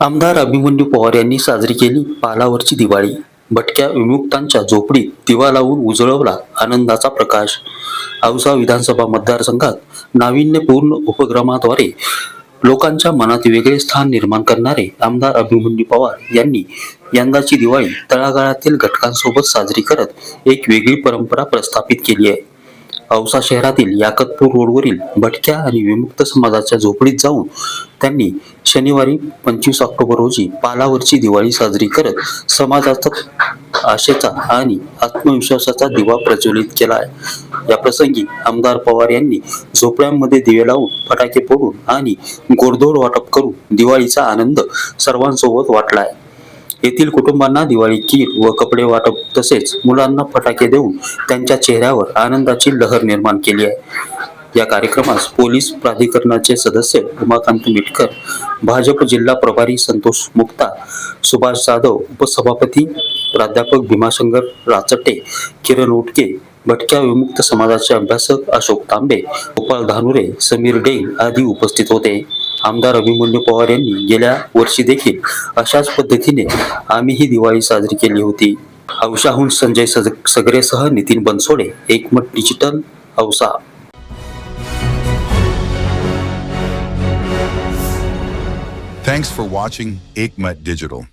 आमदार अभिमन्यू पवार यांनी साजरी केली पालावरची दिवाळी. भटक्या विमुक्तांच्या झोपडीत दिवा लावून उजळवला आनंदाचा प्रकाश. औसा विधानसभा मतदारसंघात नाविन्यपूर्ण उपक्रमाद्वारे लोकांच्या मनात वेगळे स्थान निर्माण करणारे आमदार अभिमन्यू पवार यांनी यंदाची दिवाळी तळागाळातील घटकांसोबत साजरी करत एक वेगळी परंपरा प्रस्थापित केली आहे. औसा शहरातील याकतपूर रोडवरील भटक्या आणि विमुक्त समाजाच्या झोपडीत जाऊन त्यांनी शनिवारी पंचवीस ऑक्टोबर रोजी पालावरची दिवाळी साजरी करत समाजाचा आशेचा आणि आत्मविश्वासाचा दिवा प्रज्वलित केला आहे. या प्रसंगी आमदार पवार यांनी झोपड्यांमध्ये दिवे लावून फटाके फोडून आणि गोडधोड वाटप करून दिवाळीचा आनंद सर्वांसोबत वाटला आहे. येथील कुटुंबांना दिवाळी किट व कपडे वाटप तसेच मुलांना फटाके देऊन त्यांच्या चेहऱ्यावर आनंदाची लहर निर्माण केली आहे. या कार्यक्रमास पोलीस प्राधिकरणाचे सदस्य उमाकांत मिटकर भाजप जिल्हा प्रभारी संतोष मुक्ता सुभाष जाधव उपसभापती प्राध्यापक भीमाशंकर राचटे किरण उटके भटक्या विमुक्त समाजाचे अभ्यासक अशोक तांबे गोपाल धानुरे समीर डेंग आदी उपस्थित होते. आमदार अभिमन्यू पवार यांनी गेल्या वर्षी देखील अशाच पद्धतीने आम्ही ही दिवाळी साजरी केली होती औशाहून संजय सगरेसह नितीन बनसोडे एकमत digital Ausa Thanks for watching Aikmat Digital.